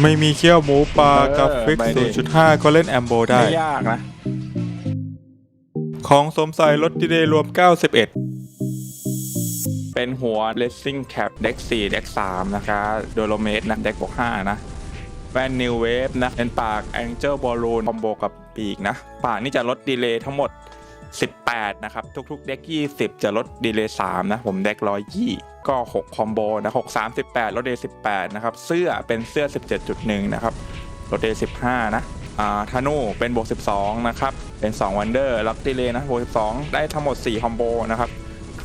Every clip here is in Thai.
ไม่มีเขี้ยวหมูปลาเออกับฟิกไปดิ 0.5 ก็เล่นแอมโบได้ ไม่ยากนะ ของสมใส่ลดดีเดย์รวม 91 เป็นหัว Racing Cap เด็ก4เด็ก3นะคะโดโลเมตนะเด็กบวก5นะแว่น New Wave นะ เป็นปาก Angel Balloon คอมโบกับปีกนะ ปากนี่จะลดดีเลย์ทั้งหมด 18 นะครับ ทุกๆ เด็ก 20 จะลดดีเลย์3นะ ผมเด็ก120 ก็ 6 คอมโบนะ6 3 18ลดดีเลย์18 นะครับ เสื้อเป็นเสื้อ 17.1 นะครับ ลดดีเลย์15 นะอ่าธนูเป็นบวก 12 นะครับ เป็น2วันเดอร์ล็อกดีเลย์นะบวก 12 ได้ทั้งหมด 4 คอมโบนะครับ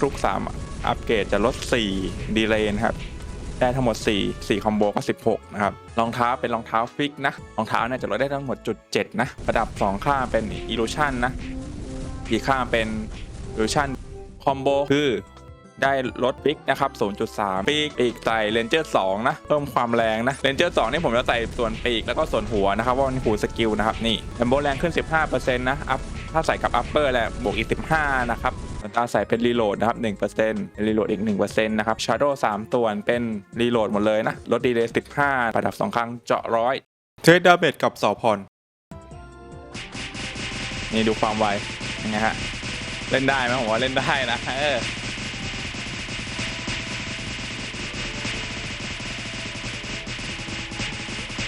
ทุก 3 อัปเกรดจะลด 4 ดีเลย์นะครับได้ทั้งหมด 4 4 คอมโบก็ 16 นะครับ รองเท้าเป็นรองเท้าฟิกนะ รองเท้าเนี่ยจะลดได้ทั้งหมดจุด7นะ ประดับ 2 ข้างเป็น illusion นะ อีกข้างเป็น illusion คอมโบคือได้ลดฟิกนะครับ 0.3 ปีกปีกใส่เลนเจอร์2นะ เพิ่มความแรงนะเลนเจอร์2นี่ผมจะใส่ส่วนปีกแล้วก็ส่วนหัวนะครับ ว่ามันหูสกิลนะครับ นี่แอมโบแรงขึ้น 15%นะอัพถ้าใส่กับอัปเปอร์แหละบวกอีก 15 นะครับส่วนตาใส่เป็นรีโหลดนะครับ1%รีโหลดอีก 1%นะครับชาร์โด3ตัวเป็นรีโหลดหมดเลยนะ ลดดีเลย์15 ประดับ 2 ครั้งเจาะร้อยเทรดดาเมจกับสอพรนี่ดูความไว ยังไงฮะเล่นได้ไหมผมว่าเล่นได้นะเออ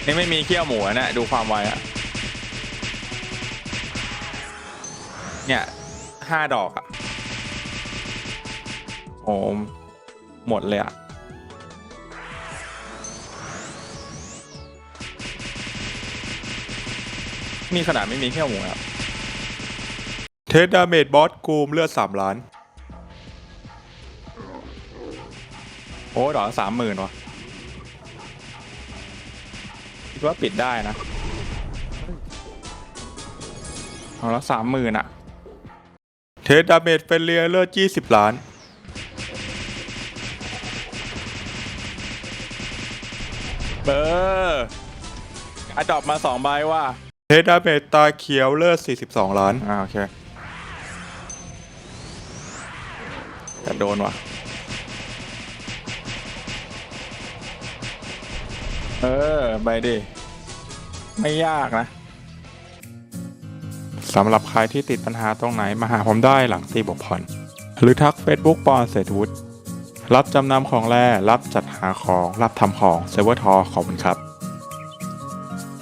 นี่ไม่มีเขี้ยวหมูนะดูความไวอะเนี่ยห้าดอกอะโอ้หมดเลยอะนี่ขนาดไม่มีเขี้ยวหมูนะครับ เทรดดาเมจบอสกูมเลือด3ล้าน โอ้ดอกสามหมื่นวะคิดว่าปิดได้นะ เอาละสามหมื่นอะเทรดดาเมจเฟลเลียเลือด20ล้าน เบอร์อะดรอปมาสองใบว่ะเทรดดาเมจตาเขียวเลือด42ล้าน อ่าโอเค แต่โดนว่ะ เออใบดิ ไม่ยากนะ สำหรับใครที่ติดปัญหาตรงไหนมาหาผมได้หลังตีบกผ่อนหรือทัก Facebook ปอนเศรษฐวุฒิรับจำนำของแร่รับจัดหาของ รับทำของเซเวอร์ทอขอบคุณครับ